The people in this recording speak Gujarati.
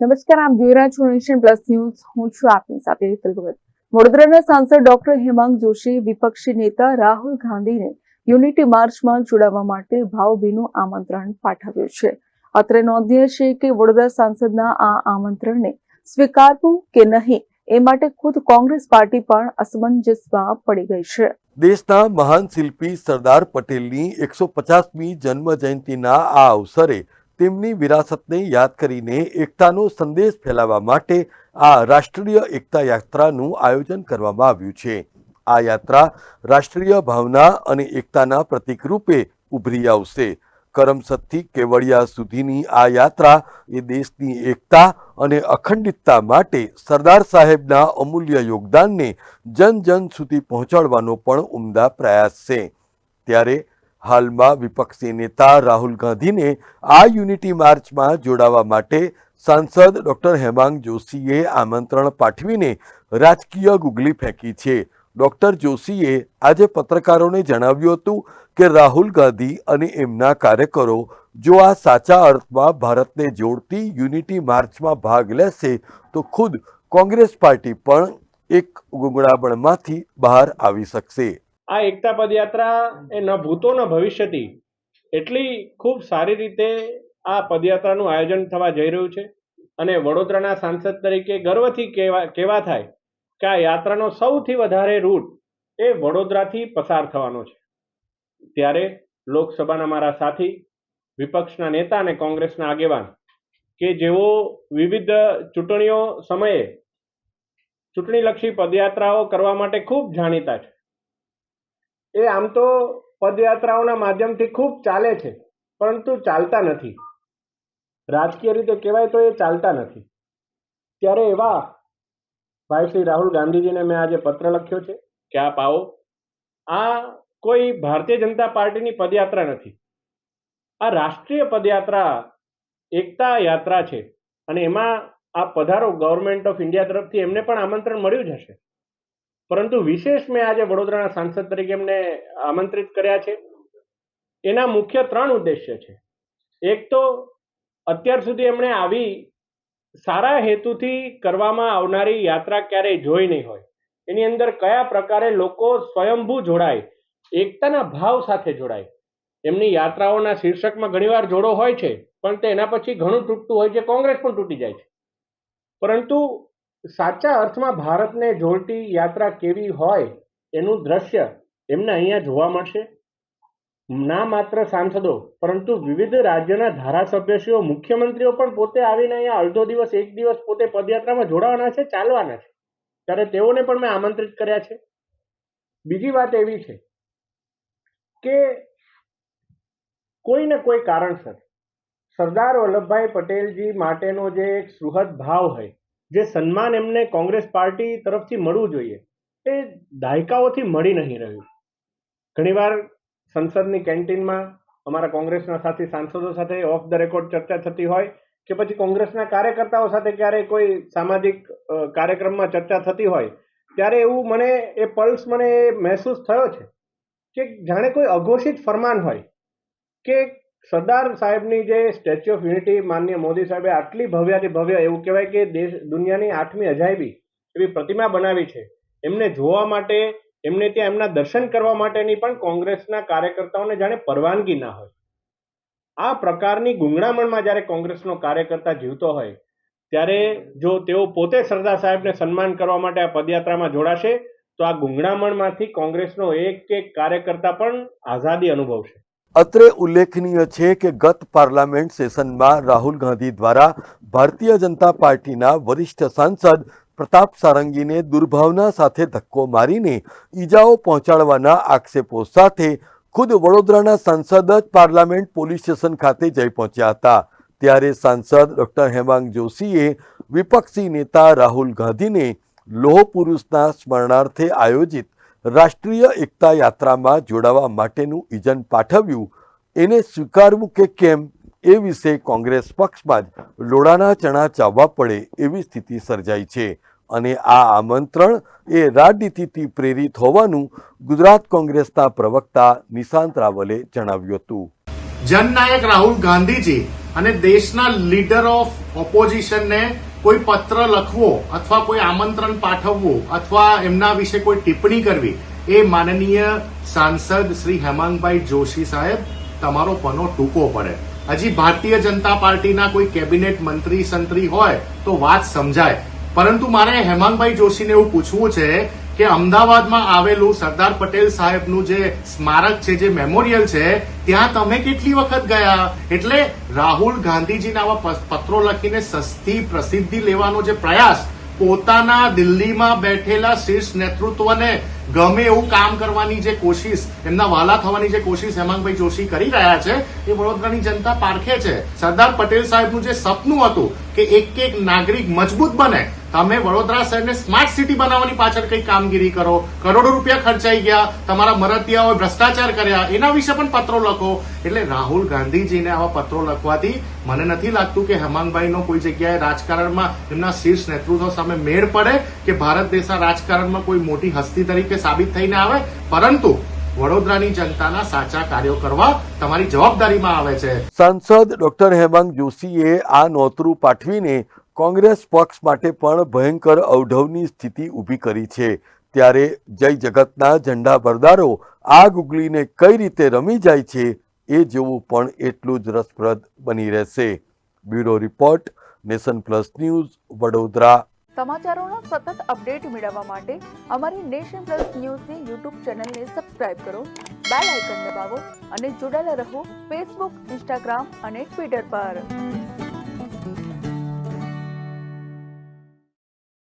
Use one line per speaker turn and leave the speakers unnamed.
નમસ્કાર, આપ જોઈ રહ્યા છો નેશન પ્લસ ન્યૂઝ હું છું આપની સાથે વડોદરાના સાંસદ ડોક્ટર હેમાંગ જોશી વિપક્ષી નેતા રાહુલ ગાંધીને યુનિટી માર્ચમાં જોડાવા માટે ભાવભીનું આમંત્રણ પાઠવ્યું છે. અત્રે નોંધનીય છે કે વડોદરા સાંસદના આ આમંત્રણને સ્વીકારવું કે નહીં, એ માટે ખુદ કોંગ્રેસ પાર્ટી પણ અસમંજસમાં પડી ગઈ છે.
દેશના મહાન શિલ્પી સરદાર પટેલની એકસો પચાસમી જન્મ જયંતિના આ અવસરે તેમની વિરાસતને યાદ કરીને એકતાનો સંદેશ ફેલાવવા માટે આ રાષ્ટ્રીય એકતા યાત્રાનું આયોજન કરવામાં આવ્યું છે. આ યાત્રા રાષ્ટ્રીય ભાવના અને એકતાના પ્રતિક રૂપે ઉભરી આવશે. કરમસદથી કેવડિયા સુધીની આ યાત્રા એ દેશની એકતા અને અખંડિતતા માટે સરદાર સાહેબના અમૂલ્ય યોગદાનને જન જન સુધી પહોંચાડવાનો પણ ઉમદા પ્રયાસ છે. ત્યારે હાલમાં વિપક્ષી નેતા રાહુલ ગાંધીને આ યુનિટી માર્ચમાં જોડાવા માટે સાંસદ ડોક્ટર હેમાંગ જોશીએ આમંત્રણ પાઠવીને રાજકીય ગુગલી ફેંકી છે. ડોક્ટર જોશીએ આજે પત્રકારોને જણાવ્યું હતું કે રાહુલ ગાંધી અને એમના કાર્યકરો જો આ સાચા અર્થમાં ભારતને જોડતી યુનિટી માર્ચમાં ભાગ લેશે, તો ખુદ કોંગ્રેસ પાર્ટી પણ એક ગુંગળાબણમાંથી બહાર આવી શકશે.
આ એકતા પદયાત્રા એ ન ભૂતો ભવિષ્યથી એટલી ખૂબ સારી રીતે આ પદયાત્રાનું આયોજન થવા જઈ રહ્યું છે અને વડોદરાના સાંસદ તરીકે ગર્વથી કહેવા કહેવા થાય કે આ યાત્રાનો સૌથી વધારે રૂટ એ વડોદરાથી પસાર થવાનો છે. ત્યારે લોકસભાના મારા સાથી, વિપક્ષના નેતા અને કોંગ્રેસના આગેવાન કે જેઓ વિવિધ ચૂંટણીઓ સમયે ચૂંટણીલક્ષી પદયાત્રાઓ કરવા માટે ખૂબ જાણીતા છે. એ આમ તો પદયાત્રાઓના માધ્યમથી ખૂબ ચાલે છે, પરંતુ ચાલતા નથી. રાજકીય રીતે કહેવાય તો એ ચાલતા નથી. ત્યારે એવા ભાઈ શ્રી રાહુલ ગાંધીજીને મેં આજે પત્ર લખ્યો છે કે આપ આવો. આ કોઈ ભારતીય જનતા પાર્ટીની પદયાત્રા નથી. આ રાષ્ટ્રીય પદયાત્રા એકતા યાત્રા છે અને એમાં આ પધારો ગવર્મેન્ટ ઓફ ઇન્ડિયા તરફથી એમને પણ આમંત્રણ મળ્યું જ હશે. પરંતુ વિશેષ મેં આજે વડોદરાના સાંસદ તરીકે એમને આમંત્રિત કર્યા છે. એના મુખ્ય ત્રણ ઉદ્દેશ્ય છે. એક તો અત્યાર સુધી એમણે આવી સારા હેતુથી કરવામાં આવનારી યાત્રા ક્યારેય જોઈ નહીં હોય. એની અંદર કયા પ્રકારે લોકો સ્વયંભૂ જોડાય, એકતાના ભાવ સાથે જોડાય, એમની યાત્રાઓના શીર્ષકમાં ઘણીવાર જોડો હોય છે, પણ તે એના પછી ઘણું તૂટતું હોય છે, કોંગ્રેસ પણ તૂટી જાય છે. પરંતુ સાચા અર્થમાં ભારતને જોડતી યાત્રા કેવી હોય એનું દ્રશ્ય એમને અહીંયા જોવા મળશે. ના માત્ર સાંસદો, પરંતુ વિવિધ રાજ્યના ધારાસભ્યશ્રીઓ, મુખ્યમંત્રીઓ પણ પોતે આવીને અહીંયા અડધો દિવસ, એક દિવસ પોતે પદયાત્રામાં જોડાવાના છે, ચાલવાના છે. ત્યારે તેઓને પણ મેં આમંત્રિત કર્યા છે. બીજી વાત એવી છે કે કોઈ ને કોઈ કારણસર સરદાર વલ્લભભાઈ પટેલજી માટેનો જે એક સુહદ ભાવ હોય જે સન્માન એમને કોંગ્રેસ પાર્ટી તરફથી મળવું જોઈએ, એ દાયકાઓથી મળી નહીં રહ્યું. ઘણીવાર સંસદની કેન્ટીનમાં અમારા કોંગ્રેસના સાથી સાંસદો સાથે ઓફ ધ રેકોર્ડ ચર્ચા થતી હોય કે પછી કોંગ્રેસના કાર્યકર્તાઓ સાથે ક્યારેય કોઈ સામાજિક કાર્યક્રમમાં ચર્ચા થતી હોય, ત્યારે એવું મને, એ પલ્સ મને એ મહેસૂસ થયો છે કે જાણે કોઈ અઘોષિત ફરમાન હોય કે સરદાર સાહેબની જે સ્ટેચ્યુ ઓફ યુનિટી માનનીય મોદી સાહેબે આટલી ભવ્યાથી ભવ્ય એવું કહેવાય કે દેશ દુનિયાની આઠમી અજાયબી એવી પ્રતિમા બનાવી છે. એમને જોવા માટે, એમને ત્યાં એમના દર્શન કરવા માટેની પણ કોંગ્રેસના કાર્યકર્તાઓને જાણે પરવાનગી ના હોય. આ પ્રકારની ગુંગળામણમાં જ્યારે કોંગ્રેસનો કાર્યકર્તા જીવતો હોય, ત્યારે જો તેઓ પોતે સરદાર સાહેબને સન્માન કરવા માટે આ પદયાત્રામાં જોડાશે, તો આ ગુંગળામણમાંથી કોંગ્રેસનો એક એક કાર્યકર્તા પણ આઝાદી અનુભવશે.
અત્રે ઉલ્લેખનીય છે કે ગત પાર્લામેન્ટ સેશનમાં રાહુલ ગાંધી દ્વારા ભારતીય જનતા પાર્ટીના વરિષ્ઠ સાંસદ પ્રતાપ સારંગીને દુર્ભાવના સાથે ધક્કો મારીને ઈજાઓ પહોંચાડવાના આક્ષેપો સાથે ખુદ વડોદરાના સાંસદ જ પાર્લામેન્ટ પોલીસ સ્ટેશન ખાતે જઈ પહોંચ્યા હતા. ત્યારે સાંસદ ડોક્ટર હેમાંગ જોશીએ વિપક્ષી નેતા રાહુલ ગાંધીને લોહ પુરુષના સ્મરણાર્થે આયોજિત રાષ્ટ્રીય એકતા યાત્રામાં જોડાવા માટેનું ઇજન પાઠવ્યું. એને સ્વીકારવું કે કેમ એ વિશે કોંગ્રેસ પક્ષમાં જ લોડાના ચણા ચાવવા પડે એવી સ્થિતિ સર્જાઈ છે. અને આ આમંત્રણ એ રાજનીતિથી પ્રેરિત હોવાનું ગુજરાત કોંગ્રેસના પ્રવક્તા નિશાંત રાવલે જણાવ્યું હતું.
જનનાયક રાહુલ ગાંધીજી અને દેશના લીડર ઓફ ઓપોઝિશનને કોઈ પત્ર લખવો અથવા કોઈ આમંત્રણ પાઠવવું અથવા એમના વિશે કોઈ ટિપ્પણી કરવી, એ માનનીય સાંસદ શ્રી હેમાંગભાઈ જોશી સાહેબ તમારો પનો ટૂંકો પડે. હજી ભારતીય જનતા પાર્ટીના કોઈ કેબિનેટ મંત્રી સંત્રી હોય તો વાત સમજાય. પરંતુ મારે હેમાંગભાઈ જોશીને એવું પૂછવું છે કે અમદાવાદમાં આવેલું સરદાર પટેલ સાહેબનું જે સ્મારક છે, જે મેમોરિયલ છે, ત્યાં તમે કેટલી વખત ગયા? એટલે રાહુલ ગાંધીજીના આવા પત્રો લખીને સસ્તી પ્રસિદ્ધિ લેવાનો જે પ્રયાસ, પોતાના દિલ્હીમાં બેઠેલા શીર્ષ નેતૃત્વને ગમે એવું કામ કરવાની જે કોશિશ, એમના વાલા થવાની જે કોશિશ હેમાંગભાઈ જોશી કરી રહ્યા છે, એ વડોદરાની જનતા પારખે છે. સરદાર પટેલ સાહેબનું જે સપનું હતું કે એક એક નાગરિક મજબૂત બને તમે વડોદરા શહેરને સ્માર્ટ સિટી બનાવવાની પાછળ કઈ કામગીરી કરો? કરોડો રૂપિયા ખર્ચાઈ ગયા, તમારા મરતિયાઓએ ભ્રષ્ટાચાર કર્યા, એના વિશે પણ પત્રો લખો. એટલે રાહુલ ગાંધીજીને આવા પત્રો લખવાથી મને નથી લાગતું કે હેમાંગભાઈનો કોઈ જગ્યાએ રાજકારણમાં એમના શીર્ષ નેતૃત્વ સામે મેળ પડે કે ભારત દેશના રાજકારણમાં કોઈ મોટી હસ્તી તરીકે સાબિત થઈને આવે. પરંતુ વડોદરાની જનતાના સાચા કાર્યો કરવા તમારી જવાબદારીમાં આવે છે.
સાંસદ ડોક્ટર હેમાંગ જોશીએ આ નોતરું પાઠવીને કોંગ્રેસ પક્ષ માટે પણ ભયંકર અવઢવની સ્થિતિ ઊભી કરી છે. ત્યારે જય જગતના ઝંડા બરદારો આગ ઉગલીને કઈ રીતે રમી જાય છે એ જોવું પણ એટલું જ રસપ્રદ બની રહેશે. Bureau report, nation plus news, Vadodara.
સમાચારોના સતત અપડેટ મેળવવા માટે અમારી નેશન પ્લસ ન્યૂઝની યુટ્યુબ ચેનલને સબસ્ક્રાઇબ કરો, બેલ આઇકન દબાવો અને જોડાયેલા રહો ફેસબુક, ઇન્સ્ટાગ્રામ અને ટ્વિટર પર.